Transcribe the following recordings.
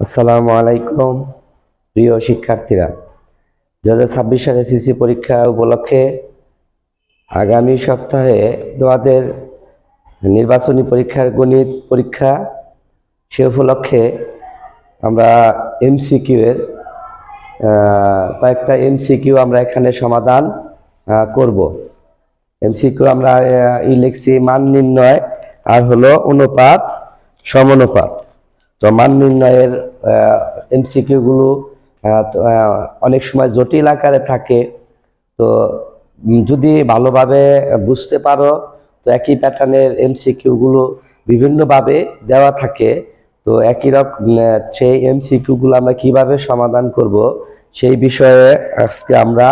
আসসালামু আলাইকুম প্রিয় শিক্ষার্থীরা। দু হাজার ছাব্বিশ সালে এসএসসি পরীক্ষা উপলক্ষে আগামী সপ্তাহে তোমাদের নির্বাচনী পরীক্ষার গণিত পরীক্ষা সে উপলক্ষে আমরা এমসিকিউ এর কয়েকটা এমসিকিউ আমরা এখানে সমাধান করব। এমসিকিউ আমরা আহ, ই লিখছি মান নির্ণয় আর হলো অনুপাত সমানুপাত। তো মান নির্ণয়ের এমসিকিউগুলো অনেক সময় জটিল আকারে থাকে। তো যদি ভালোভাবে বুঝতে পারো, তো একই প্যাটার্নের এমসিকিউগুলো বিভিন্নভাবে দেওয়া থাকে। তো একই রকম সেই এমসিকিউগুলো আমরা কীভাবে সমাধান করব, সেই বিষয়ে আজকে আমরা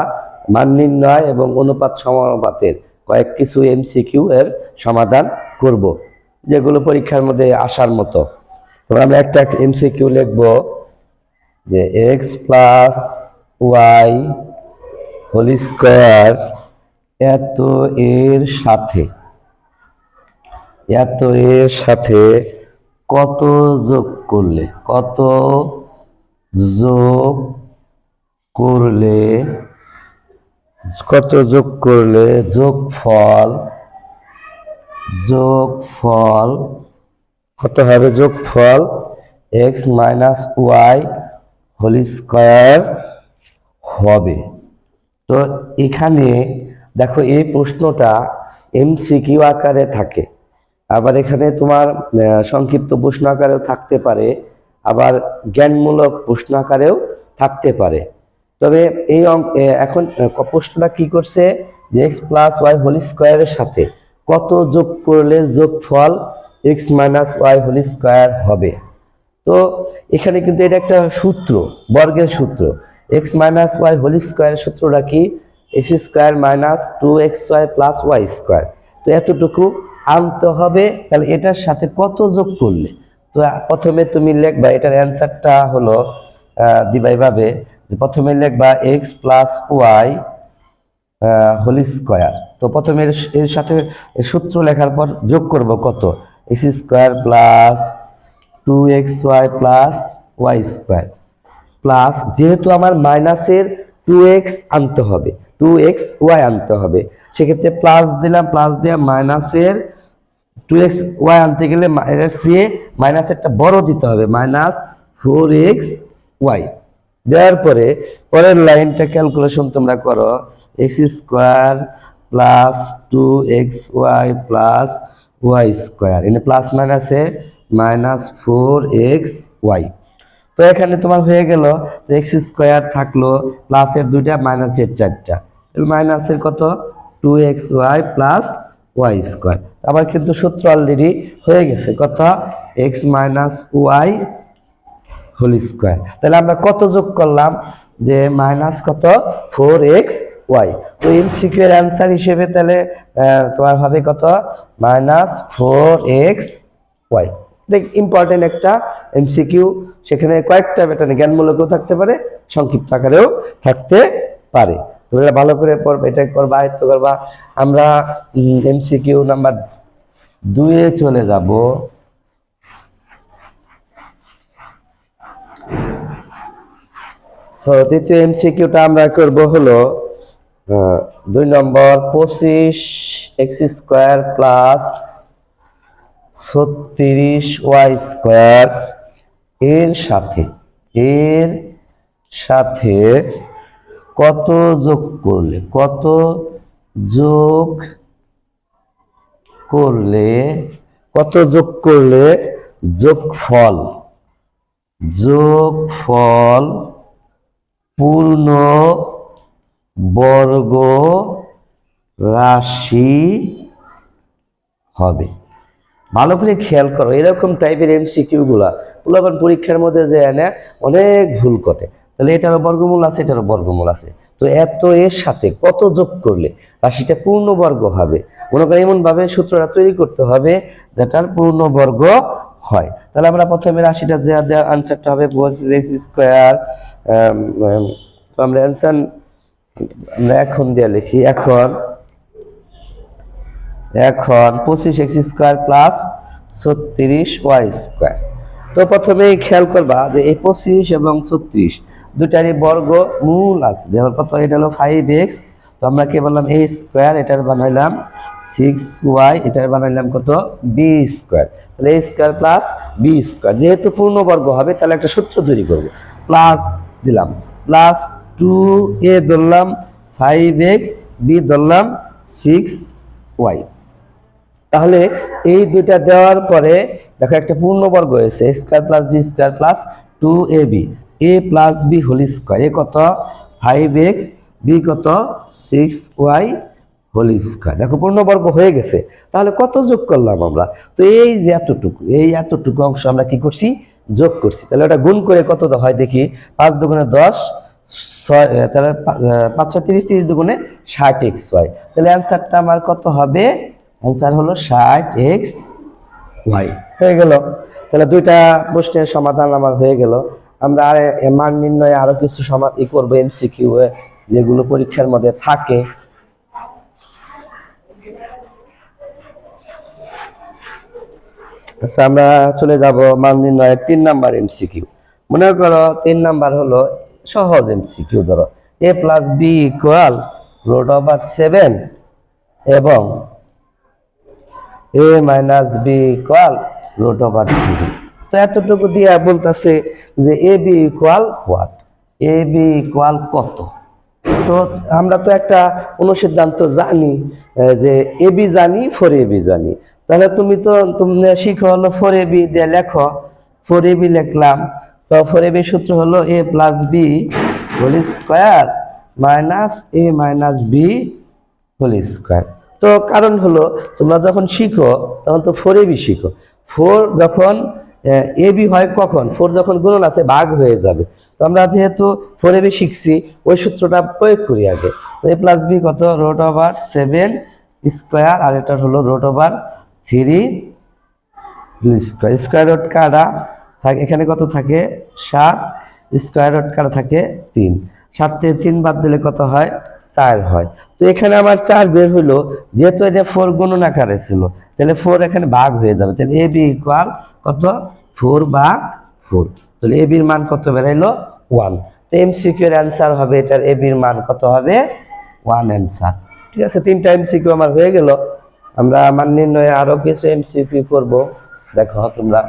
মান নির্ণয় এবং অনুপাত সমানুপাতের কয়েক কিছু এমসিকিউ এর সমাধান করব, যেগুলো পরীক্ষার মধ্যে আসার মতো। তো আমরা একটা এমসিকিউ লিখব যে x plus y whole square এত এর সাথে, এত এর সাথে কত যোগ করলে, কত যোগ করলে, কত যোগ করলে যোগ ফল যোগ ফল কত হবে? যোগ ফল x minus y whole square হবে। তো এখানে দেখো, এই প্রশ্নটা এমসিকিউ আকারে থাকে। আবার এখানে তোমার সংক্ষিপ্ত প্রশ্ন আকারেও থাকতে পারে। আবার জ্ঞানমূলক প্রশ্ন আকারেও থাকতে পারে। তবে এই এখন প্রশ্নটা কি করছে? যে এক্স প্লাস ওয়াই হোল স্কোয়ারের সাথে কত যোগ করলে যোগফল x minus y whole square হবে। তো এখানে কিন্তু এটা একটা সূত্র, বর্গের সূত্র। এক্স মাইনাস ওয়াই হোল স্কোয়ারের সূত্রটা কি? X square minus two x y plus y square. তো এতটুকু আনতে হবে, তাহলে এটার সাথে কত যোগ করলে? তো প্রথমে তুমি লিখবা, এটার অ্যান্সারটা হলো দিবা এইভাবে যে প্রথমে লিখবা x plus y whole square. তো প্রথমে এর সাথে সূত্র লেখার পর যোগ করব কত? X square plus two x y plus y square. Plus যেহেতু আমার মাইনাসের টু এক্স আনতে হবে, টু এক্স ওয়াই আনতে হবে, সেক্ষেত্রে প্লাস দিলাম, প্লাস দিয়ে মাইনাসের টু এক্স ওয়াই আনতে গেলে সি মাইনাসেরটা বড় দিতে হবে, মাইনাস ফোর এক্স ওয়াই। দেওয়ার পরে পরের লাইনটা ক্যালকুলেশন তোমরা করো, x square plus two x y plus y square এনে প্লাস মাইনাসে মাইনাস ফোর এক্স ওয়াই তো এখানে তোমার হয়ে গেল এক্স স্কোয়ার থাকল প্লাসের দুইটা মাইনাসের চারটা। মাইনাসের কত? Two x y plus y square. আবার কিন্তু সূত্র অলরেডি হয়ে গেছে, কত? X minus y whole square তাহলে আমরা কত যোগ করলাম? যে মাইনাস কত? Four x y. তো এমসিকিউ এর অ্যান্সার হিসেবে তাহলে তোমার হবে কত? মাইনাস ফোর এক্স ওয়াই দেখ ইম্পর্টেন্ট একটা এমসিকিউ সেখানে কয়েকটা প্যাটার্ন জ্ঞানমূলকও থাকতে পারে, সংক্ষিপ্ত আকারেও থাকতে পারে। তোমরা ভালো করে পড়বে এটা করবা, আয়ত্ত করবা। আমরা এমসিকিউ নাম্বার দুয়ে চলে যাব। তো, দ্বিতীয় এমসিকিউটা আমরা করব হলো দুই নম্বর, পঁচিশ এক্স স্কোয়ার প্লাস ছত্রিশ ওয়াই স্কোয়ার। এর সাথে এর সাথে কত যোগ করলে, কত যোগ করলে, কত যোগ করলে যোগফল যোগফল পূর্ণ বর্গ রাশি হবে। ভালো করে খেয়াল করো, এরকম টাইপের এমসিকিউ গুলা পোলাপান পরীক্ষার মধ্যে যে এনে অনেক ভুল করে তাহলে এটারও বর্গমূল আছে এটারও বর্গমূল আছে। তো এত এর সাথে কত যোগ করলে রাশিটা পূর্ণবর্গ হবে? মনে করেন এমন ভাবে সূত্রটা তৈরি করতে হবে যেটার পূর্ণবর্গ হয়। তাহলে আমরা প্রথমে রাশিটা যে আনসারটা হবে স্কোয়ার আমরা অ্যান্সার আমরা এখন দিয়ে লিখি, এখন এখন পঁচিশ এক্স স্কোয়ার প্লাস ছত্রিশ ওয়াই স্কোয়ার। তো প্রথমেই খেয়াল করবা যে এই পঁচিশ এবং ছত্রিশ দুটারই বর্গ মূল আছে। যেমন কত এটা হলো ফাইভ এক্স, তো আমরা কি বললাম এ স্কোয়ার, এটার বানাইলাম সিক্স ওয়াই, এটার বানাইলাম কত? B square. তাহলে a square plus b square. যেহেতু পূর্ণবর্গ হবে, তাহলে একটা সূত্র তৈরি করব। প্লাস দিলাম, প্লাস টু এ ধরলাম ফাইভ এক্স বি ধরলাম সিক্স ওয়াই তাহলে এই দুইটা দেওয়ার পরে দেখো একটা পূর্ণবর্গ হয়েছে square plus b square plus two a b a plus b whole square a কত? ফাইভ এক্স বি কত? সিক্স ওয়াই হোল স্কোয়ার দেখো পূর্ণবর্গ হয়ে গেছে। তাহলে কত যোগ করলাম আমরা? তো এই যে এতটুকু, এই এতটুকু অংশ আমরা কি করছি? যোগ করছি। তাহলে ওটা গুণ করে কত হয় দেখি? পাঁচ দুগুণে দশ ছয় তাহলে পা- আহ, পাঁচশো তিরিশ তিরিশ দুগুণে ষাট এক্স ওয়াই। তাহলে অ্যান্সারটা আমার কত হবে? অ্যান্সার হলো ষাট এক্স ওয়াই। হয়ে গেল। তাহলে দুইটা প্রশ্নের সমাধান আমার হয়ে গেল। আমরা আর মান নির্ণয়ে আরও কিছু সমাধান ই করব এমসিকিউ যেগুলো পরীক্ষার মধ্যে থাকে। আচ্ছা আমরা চলে যাব মান নির্ণয়ের তিন নাম্বার এমসিকিউ মনে করো তিন নাম্বার হলো সহজ এমসিকিউ ধরো। A plus b equal root over seven এবং a minus b equal root over three তো এতটুকু দিয়ে বলতেছে যে a b equal what a b equal কত? তো আমরা তো একটা অনুসিদ্ধান্ত জানি যে এ বি জানি ফোর এ বি জানি। তাহলে তুমি তো, তুমি শিখো হলো ফোর এ বি দিয়ে লেখো। ফোর এ বি লিখলাম। তো ফোর এ বি সূত্র হলো a plus b whole square minus a minus b whole square. তো কারণ হলো, তোমরা যখন শিখো, তখন তো ফোর এবি শিখো। ফোর যখন, এ বি হয় কখন? ফোর যখন গুণন আছে, ভাগ হয়ে যাবে। তো আমরা যেহেতু ফোর এবি শিখছি, ওই সূত্রটা প্রয়োগ করি আগে। তো এ প্লাস বি কত? রোট ওভার সেভেন স্কোয়ার আর এটা হলো root over three square. Square root থাকে এখানে কত থাকে? সাত স্কোয়ার রুট কাটা থাকে তিন। সাত থেকে তিন বাদ দিলে কত হয়? চার হয়। তো এখানে আমার চার বের হইল, যেহেতু এটা ফোর গুণন আকারে ছিল, তাহলে ফোর এখানে ভাগ হয়ে যাবে। তাহলে এ বি ইকুয়াল কত? ফোর ভাগ ফোর তাহলে এ বির মান কত বেরাইলো? ওয়ান তো এমসিকিউ এর অ্যান্সার হবে এটার এ বির মান কত হবে? ওয়ান অ্যান্সার ঠিক আছে, তিনটা এমসিকিউ আমার হয়ে গেল। আমরা আমার নির্ণয়ে আরও কিছু এম এমসিকিউ করব। দেখো তোমরা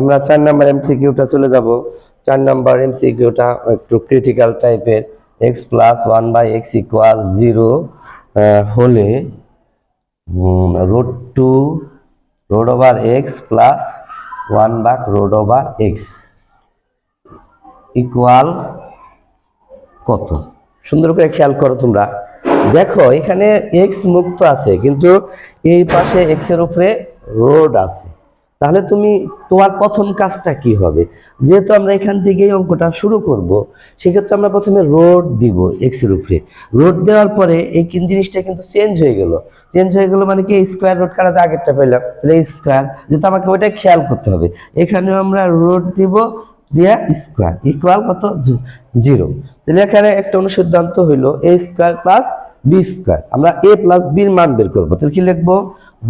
আমরা চার নাম্বার এমসিকিউটা চলে যাব। চার নাম্বার এমসিকিউটা একটু ক্রিটিক্যাল টাইপের x plus one by x equal zero হলে root two root over x plus one by root over x equal কত? সুন্দর করে খেয়াল করো তোমরা। দেখো, এখানে এক্স মুক্ত আছে, কিন্তু এই পাশে এক্সের উপরে রোড আছে। তাহলে তুমি, তোমার প্রথম কাজটা কি হবে? যেহেতু আমরা এখান থেকে এই অঙ্কটা শুরু করব, সেক্ষেত্রে আমরা প্রথমে রোড দিব এক্সের উপরে। রোড দেওয়ার পরে এই জিনিসটা কিন্তু চেঞ্জ হয়ে গেল। চেঞ্জ হয়ে গেল মানে কি স্কোয়ার রোড যে আগেরটা পেলাম তাহলে স্কোয়ার, যেহেতু আমাকে ওইটা খেয়াল করতে হবে। এখানেও আমরা রোড দিব দিয়া স্কোয়ার ইকুয়াল কত? জিরো তাহলে এখানে একটা অনুসিদ্ধান্ত হইল a square plus b square. আমরা এ প্লাস বির মান বের করব। তাহলে কি লিখব?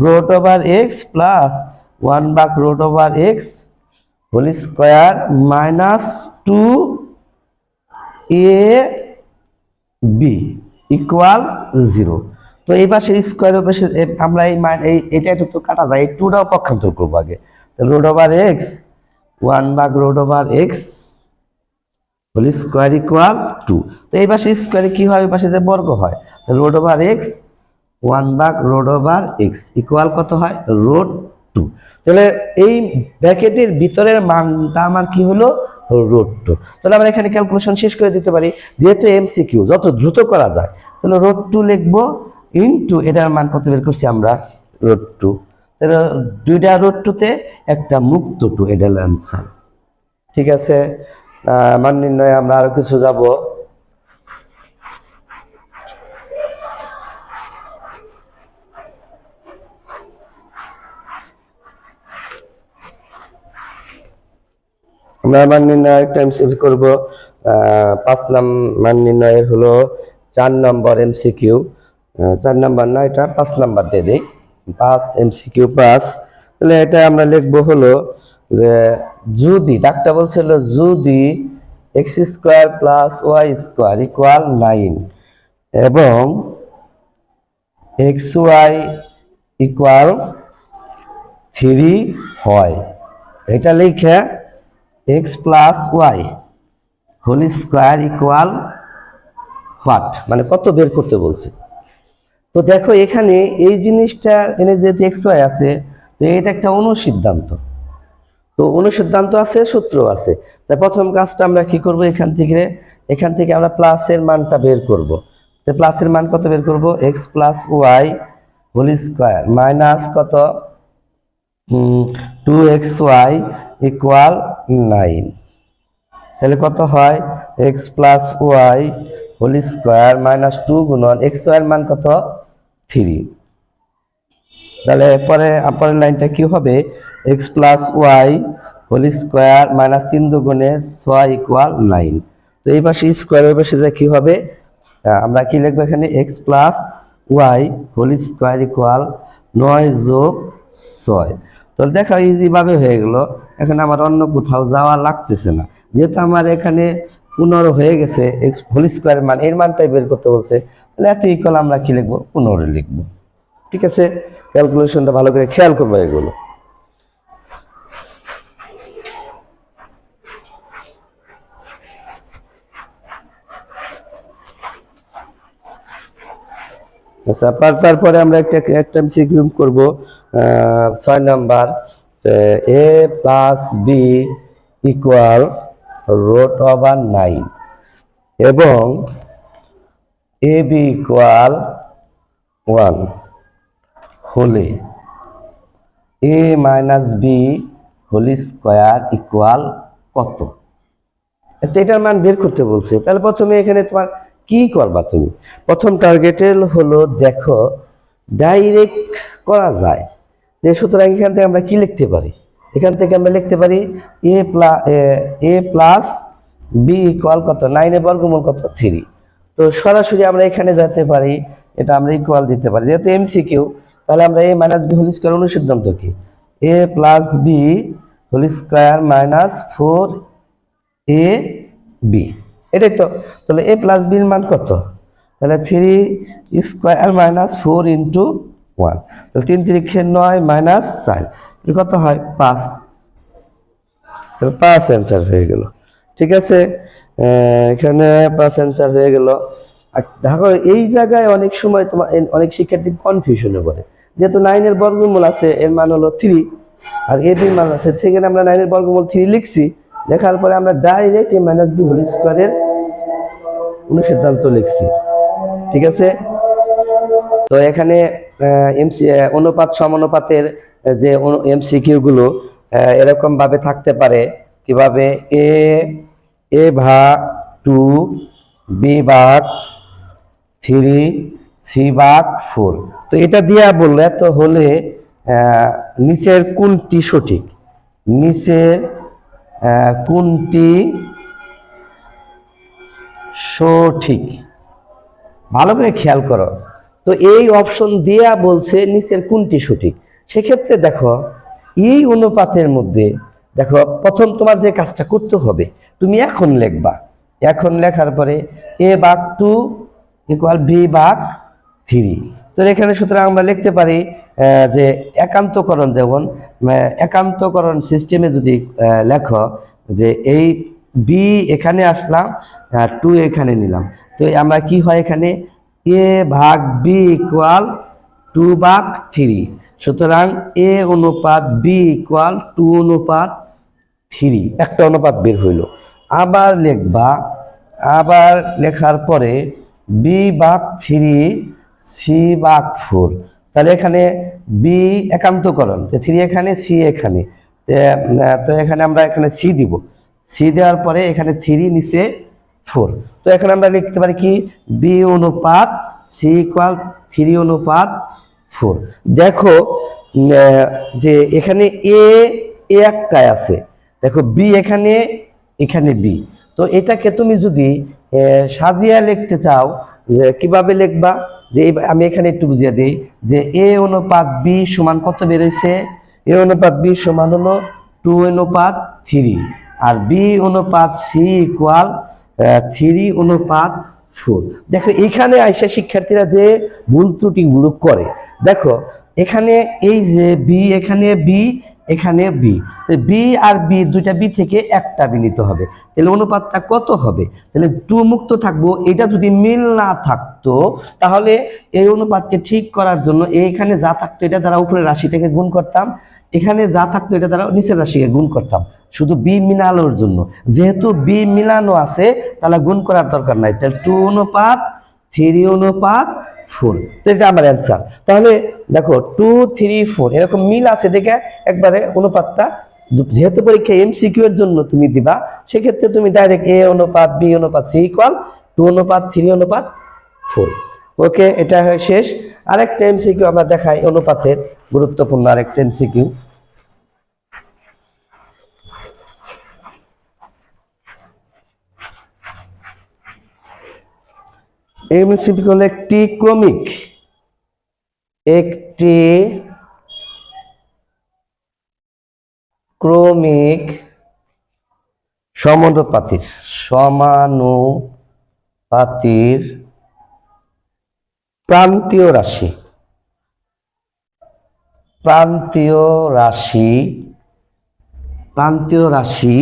Root over x plus one by root over x whole square minus two a b equal zero. তো এই পাশে স্কোয়ারের পাশে আমরা এই এই এটা একটু তো কাটা যায়, এই টুটাও পক্ষান্তর করব আগে। রোড ওভার এক্স, ওয়ান ভাগ root over x whole square equal two. তো এই পাশে স্কোয়ারে কি হয়? এই পাশে বর্গ হয়। রোড ওভার এক্স, ওয়ান ভাগ রোড ওভার এক্স ইকুয়াল কত হয়? রোড টু তাহলে এই ব্র্যাকেটের ভিতরের মানটা আমার কি হলো? Root two. তাহলে আমরা এখানে ক্যালকুলেশন শেষ করে দিতে পারি, যেহেতু এমসিকিউ যত দ্রুত করা যায়, তাহলে রোড টু লিখব ইনটু এটার মান কত বের করছি আমরা? Root two. তাহলে দুইটা রোড টুতে একটা মুক্ত টু, এটা ঠিক আছে? মান নির্ণয়ে আমরা আরও কিছু যাব। আমরা মান নির্ণয় টাইম সেভ করব পাঁচ নাম মান নির্ণয়ের হলো চার নম্বর এমসিকিউ চার নাম্বার না, এটা পাঁচ নাম্বার দিয়ে দিই। পাঁচ এমসিকিউ পাঁচ। তাহলে এটা আমরা লিখব হলো যে যদি, ডাকটা বলছিল যদি x square plus y square equal nine এবং এক্স ওয়াই ইকুয়াল থ্রি হয়। এটা লিখে x plus y whole square equal what মানে কত বের করতে বলছে। তো দেখো এখানে এই জিনিসটা এনে যেহেতু এক্স ওয়াই আছে, তো এটা একটা অনুসিদ্ধান্ত। তো অনুসিদ্ধান্ত আছে, সূত্র আছে। তাই প্রথম কাজটা আমরা কি করব এখান থেকে? এখান থেকে আমরা প্লাসের মানটা বের করব। তো প্লাসের মান কত বের করব? X plus y whole square minus কত? Two x y equal nine তাহলে কত হয়? X plus y whole square minus two গুণন এক্স ওয়াই মান কত? থ্রি তাহলে পরে, পরের লাইনটা কি হবে? X plus y whole square minus তিন দুগুণে ছয় ইকুয়াল নাইন তো এই পাশে স্কোয়ার ওই পাশে যে কি হবে? আমরা কি লিখব এখানে? X plus y whole square equal নয় যোগ ছয়। তো দেখা ইজি ভাবে হয়ে গেল। এখন আমার অন্য কোথাও যাওয়া লাগতেছে না। যেহেতু আমার এখানে পনেরো হয়ে গেছে এক্স হোল স্কোয়ারের মান, এর মানটাই বের করতে বলছে। তাহলে এত ইকুয়াল আমরা কি লিখব? পনেরো লিখব। ঠিক আছে? ক্যালকুলেশনটা ভালো করে খেয়াল করব এগুলো। আচ্ছা তারপরে আমরা একটা একটা সিকিউম করব। ছয় number a plus b equal root over nine এবং এ বি ইকুয়াল ওয়ান, হলে। A minus b whole square equal কত? এটার মান বের করতে বলছে। তাহলে প্রথমে এখানে তোমার কি করবা তুমি? প্রথম টার্গেটের হলো, দেখো ডাইরেক্ট করা যায়। যে সুতরাং এখান থেকে আমরা কি লিখতে পারি? এখান থেকে আমরা লিখতে পারি a plus a plus b equal কত? নাইনের বর্গমূল কত? থ্রি তো সরাসরি আমরা এখানে যেতে পারি, এটা আমরা ইকুয়াল দিতে পারি। যেহেতু এমসিকিউ তাহলে আমরা a minus b whole square অনুসিদ্ধান্ত কি? A plus b whole square minus four a b এটাই তো। তাহলে এ প্লাস বির মান কত? তাহলে three square minus four into one. তাহলে তিন তিরিখে নয় মাইনাস চার। কত হয়? পাঁচ। তাহলে পাঁচ অ্যান্সার হয়ে গেল। ঠিক আছে? এখানে পাঁচ অ্যান্সার হয়ে গেল। আর দেখো, এই জায়গায় অনেক সময় তোমার অনেক শিক্ষার্থী কনফিউশনে পড়ে। যেহেতু নাইনের বর্গমূল আছে, এর মান হলো থ্রি আর এ বির মান আছে। সেখানে আমরা নাইনের বর্গমূল থ্রি লিখছি। লেখার পরে আমরা direct a minus b whole স্কোয়ারের অনুসিদ্ধান্ত লিখছি। ঠিক আছে? তো এখানে এমসি অনুপাত সমানুপাতের যে এমসিকিউ গুলো আহ, এরকম ভাবে থাকতে পারে কীভাবে? এ এ ভাগ টু বি ভাগ থ্রি সি ভাগ ফোর। তো এটা দিয়া বললে তো হলে নিচের কোনটি সঠিক? নিচের কোনটি সঠিক? ভালো করে খেয়াল করো। তো এই অপশন দেয়া বলছে নিচের কোনটি সঠিক? সেক্ষেত্রে দেখো, এই অনুপাতের মধ্যে দেখো, প্রথম তোমার যে কাজটা করতে হবে, তুমি এখন লিখবা। এখন লেখার পরে এ বাঘ টু ইকুয়াল বি বাঘ থ্রি তো এখানে সুতরাং আমরা লিখতে পারি যে একান্তকরণ যেমন একান্তকরণ সিস্টেমে যদি লেখো যে এই বি এখানে আসলাম টু এখানে নিলাম। তো আমরা কি হয় এখানে? এ ভাগ বি ইকুয়াল টু ভাগ থ্রি সুতরাং এ অনুপাত বি ইকুয়াল টু অনুপাত থ্রি একটা অনুপাত বের হইল। আবার লিখবা, আবার লেখার পরে বি ভাগ থ্রি সি ভাগ ফোর তাহলে এখানে বি একান্তকরণ থ্রি এখানে সি এখানে। তো এখানে আমরা এখানে সি দিব। সি দেওয়ার পরে এখানে থ্রি নিচে ফোর তো এখানে আমরা লিখতে পারি কি? বি অনুপাত সি ইকুয়াল থ্রি অনুপাত ফোর দেখো যে এখানে এ এ একটাই আছে। দেখো বি এখানে এখানে বি তো এটাকে তুমি যদি সাজিয়া লিখতে চাও, যে কীভাবে লিখবা? যে আমি এখানে একটু বুঝিয়ে দিই, যে এ অনুপাত বি সমান কত বেরোইছে? এ অনুপাত বি সমান হলো টু অনুপাত থ্রি আর বি অনুপাত সি ইকুয়াল থ্রি অনুপাত ফোর। দেখো, এখানে আইসা শিক্ষার্থীরা যে ভুল ত্রুটিগুলো করে, দেখো, এখানে এই যে বি এখানে বি এখানে বি তো বি আর বি দুইটা বি থেকে একটা বি নিতে হবে। তাহলে অনুপাতটা কত হবে? তাহলে টু মুক্ত থাকব, এটা যদি মিল না থাকতো, তাহলে এই অনুপাতকে ঠিক করার জন্য এখানে যা থাকতো, এটা দ্বারা উপরের রাশিটাকে গুণ করতাম, এখানে যা থাকতো, এটা দ্বারা নিচের রাশিকে গুণ করতাম। শুধু বি মিলানোর জন্য। যেহেতু বি মিলানো আছে, তাহলে গুণ করার দরকার নাই। তাহলে টু অনুপাত থ্রি অনুপাত ফোর তো এটা আমার অ্যান্সার তাহলে দেখো টু থ্রি ফোর এরকম মিল আছে দেখে একবারে অনুপাতটা। যেহেতু পরীক্ষা এমসিকিউ এর জন্য তুমি দিবা, সেক্ষেত্রে তুমি ডাইরেক্ট এ অনুপাত বি অনুপাত সি ইকুয়াল টু অনুপাত থ্রি অনুপাত ফোর ওকে এটা হয় শেষ। আরেকটা এমসিকিউ আমরা দেখাই অনুপাতের গুরুত্বপূর্ণ আরেকটা এমসিকিউ এমসিকিউ হলো একটি ক্রমিক। একটি ক্রমিক সমানুপাতির সমানুপাতির প্রান্তীয় রাশি। প্রান্তীয় রাশি প্রান্তীয় রাশি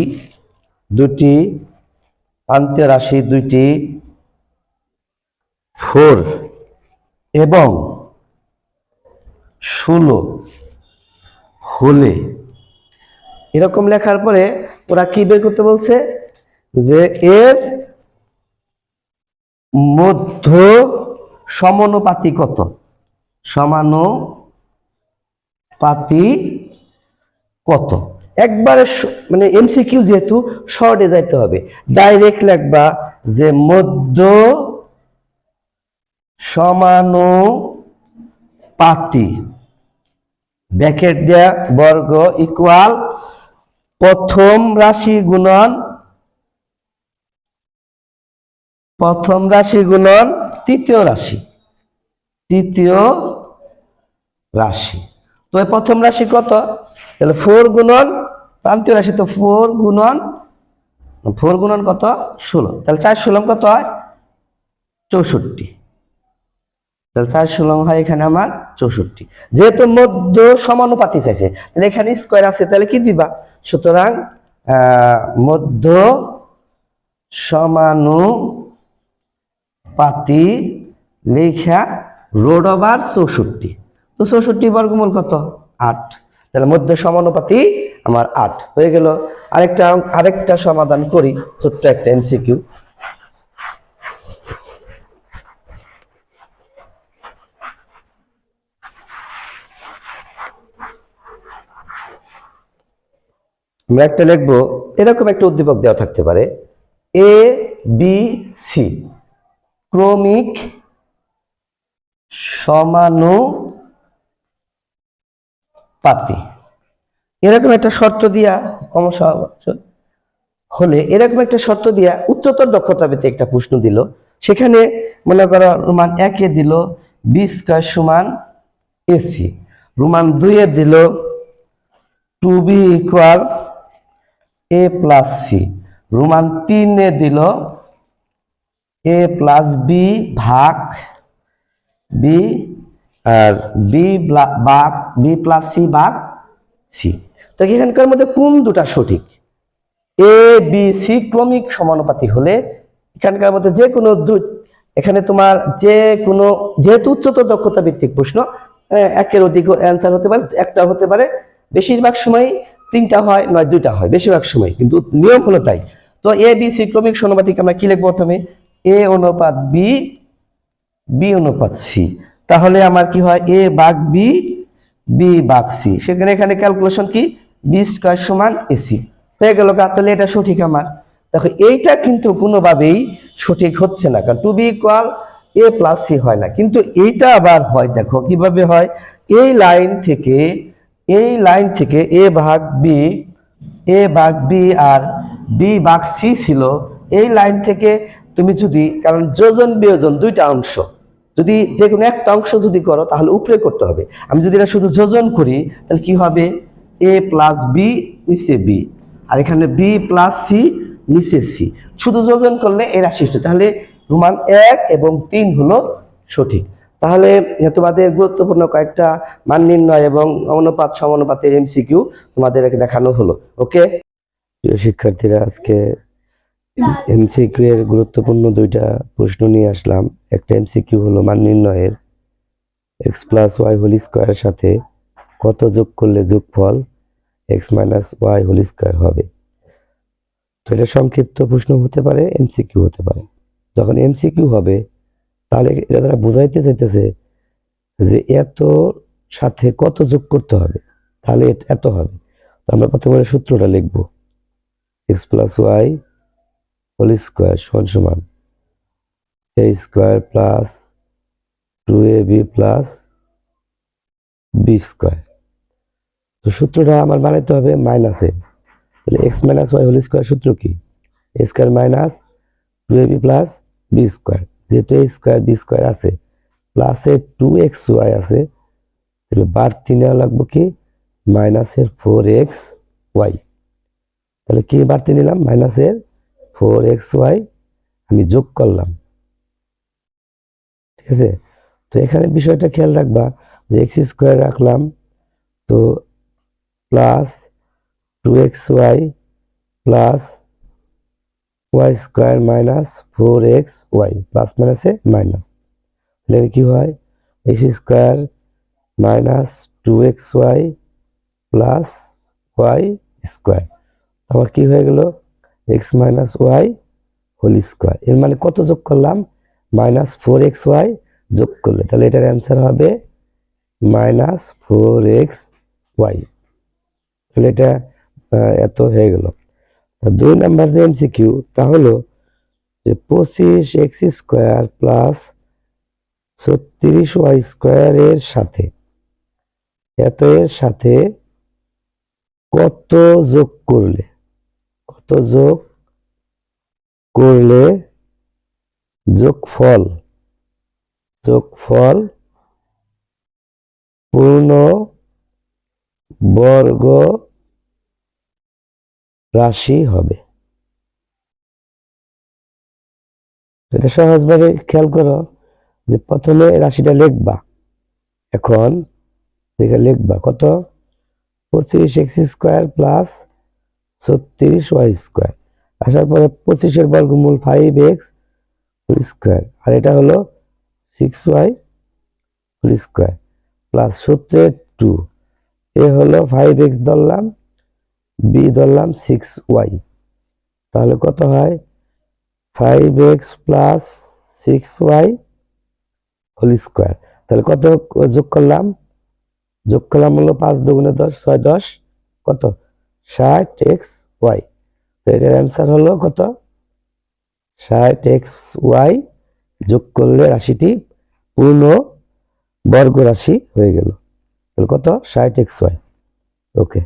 দুটি, প্রান্তীয় রাশি দুইটি ফোর এবং ষোলো হলে। এরকম লেখার পরে ওরা কি বের করতে বলছে? যে এর মধ্য সমানুপাতি কত সমানুপাতি কত একবারে মানে এমসিকিউ যেহেতু শর্টে যাইতে হবে। ডাইরেক্ট লিখবা যে মধ্য সমানুপাতি। ব্যাকেট দেয়া বর্গ ইকুয়াল প্রথম রাশি গুণন প্রথম রাশি গুণন তৃতীয় রাশি। তৃতীয় রাশি। তো প্রথম রাশি কত? তাহলে ফোর গুণন, প্রান্তীয় রাশি তো ফোর গুণন ফোর গুণন কত? ষোলো। তাহলে চার ষোলো কত হয়? চৌষট্টি। তাহলে চার ষোলো হয় এখানে আমার চৌষট্টি। যেহেতু মধ্য সমানুপাতি চাইছে, তাহলে এখানে স্কোয়ার আছে, তাহলে কি দিবা? সুতরাং মধ্য সমানুপাতি লেখা রোড ওভার চৌষট্টি। তো চৌষট্টি বর্গমূল কত? আট। তাহলে মধ্য সমানুপাতি আমার আট। হয়ে গেল। আরেকটা আরেকটা সমাধান করি, ছোট্ট একটা এমসিকিউ আমরা একটা লিখব, এরকম একটা উদ্দীপক দেওয়া থাকতে পারে এ বি সি ক্রমিক সমানুপাতি। এরকম একটা শর্ত দিয়া কমসা হলে এরকম একটা শর্ত দিয়া উচ্চতর দক্ষতা ভিত্তিক একটা প্রশ্ন দিল। সেখানে মনে করো রোমান একে দিল বি স্কয়ার সমান এসি রোমান দুইয়ে দিল two B equal A plus C Roman তিনে দিল এ প্লাস বি ভাগ বি আর বি ভাগ বি প্লাস সি ভাগ সি তো এখানকার মধ্যে কোন দুটা সঠিক? এ বি সি ক্রমিক সমানুপাতি হলে এখানকার মধ্যে যে কোনো এখানে তোমার যে কোনো যেহেতু উচ্চতর দক্ষতা ভিত্তিক প্রশ্ন আহ, একের অধিক অ্যান্সার হতে পারে একটা হতে পারে। বেশিরভাগ সময় তিনটা হয়, নয়, দুইটা হয়, বেশিরভাগ সময়। কিন্তু নিয়ম হলো তাই। তো এ বি সি ক্রমিক সমানুপাতিক আমরা কি লিখব প্রথমে? এ অনুপাত বি বি অনুপাত সি তাহলে আমার কি হয়? এ ভাগ বি বি ভাগ সি সেখানে এখানে ক্যালকুলেশন কি? বি স্কয়ার সমান এসি হয়ে গেল তাহলে এটা সঠিক আমার। দেখো, এইটা কিন্তু কোনোভাবেই সঠিক হচ্ছে না, কারণ two B equal A plus C হয় না। কিন্তু এইটা আবার হয়, দেখো, কীভাবে হয়? এই লাইন থেকে এই লাইন থেকে এ ভাগ বি এ ভাগ বি আর বি ভাগ সি ছিল, এই লাইন থেকে তুমি যদি, কারণ যোজন বিয়োজন দুইটা অংশ, যদি যে কোনো একটা অংশ যদি করো, তাহলে উপরে করতে হবে। আমি যদি এটা শুধু যোজন করি, তাহলে কি হবে? এ প্লাস বি নিচে বি আর এখানে বি প্লাস সি নিচে সি শুধু যোজন করলে এরা আসছে। তাহলে রোমান এক এবং তিন হলো সঠিক। তাহলে তোমাদের গুরুত্বপূর্ণ কয়েকটা মান নির্ণয় এবং অনুপাত সমানুপাতের এমসিকিউ তোমাদের দেখানো হলো, ওকে? শিক্ষার্থীরা, আজকে এমসিকিউ এর গুরুত্বপূর্ণ দুইটা প্রশ্ন নিয়ে আসলাম। একটা এমসিকিউ হলো মান নির্ণয়ের এক্স প্লাস ওয়াই হোল স্কোয়ারের সাথে কত যোগ করলে যোগফল X minus Y whole square হবে? তো এটা সংক্ষিপ্ত প্রশ্ন হতে পারে এমসিকিউ হতে পারে। যখন এমসিকিউ হবে তাহলে এটা তারা বোঝাইতে চাইতেছে যে এত সাথে কত যোগ করতে হবে? তাহলে এত হবে। আমরা প্রথমে সূত্রটা লিখব। X plus Y whole square সমান সমান A square plus two A B plus B square তো সূত্রটা আমার বানাইতে হবে মাইনাসে তাহলে X minus Y whole square সূত্র কি? Square minus two A B plus B square যেহেতু এ স্কোয়ার বি স্কোয়ার আছে প্লাসে টু এক্স ওয়াই আছে, তাহলে বাড়তি নেওয়া লাগবে কি? মাইনাসের ফোর এক্স ওয়াই তাহলে কি বাড়তি নিলাম? মাইনাসের ফোর এক্স ওয়াই আমি যোগ করলাম। ঠিক আছে? তো এখানে বিষয়টা খেয়াল রাখবা, যে এক্স স্কোয়ার রাখলাম, তো plus two X Y plus Y square minus four X Y plus মাইনাসে মাইনাস তাহলে কি হয়? X square minus two X Y plus Y square আমার কী হয়ে গেল? X minus Y whole square এর মানে কত যোগ করলাম? মাইনাস ফোর এক্স ওয়াই যোগ করলে। তাহলে এটার অ্যান্সার হবে মাইনাস ফোর এক্স ওয়াই তাহলে এটা এত হয়ে গেল। দুই নাম্বার যে এমসিকিউ তা হলো যে পঁচিশ এক্স স্কোয়ার প্লাস ছত্রিশ ওয়াই স্কোয়ারের সাথে, এত এর সাথে কত যোগ করলে, কত যোগ করলে যোগফল যোগফল পূর্ণ বর্গ রাশি হবে। এটা সহজভাবে খেয়াল করো যে প্রথমে রাশিটা লিখবা। এখন লিখবা কত? পঁচিশ এক্স স্কোয়ার প্লাস ছত্রিশ ওয়াই স্কোয়ার। আসার পরে পঁচিশের বর্গমূল ফাইভ এক্স হোল স্কোয়ার। আর এটা হলো six Y whole square plus সূত্রের টু। এ হলো ফাইভ এক্স ধরলাম। বি ধরলাম সিক্স ওয়াই তাহলে কত হয়? Five X plus six Y whole square তাহলে কত যোগ করলাম? যোগ করলাম হলো পাঁচ দুগুণে দশ, ছয় দশ। কত? ষাট এক্স ওয়াই তো এটার অ্যান্সার হলো কত? ষাট এক্স ওয়াই যোগ করলে রাশিটি পূর্ণ বর্গ রাশি হয়ে গেল। তাহলে কত? ষাট এক্স ওয়াই ওকে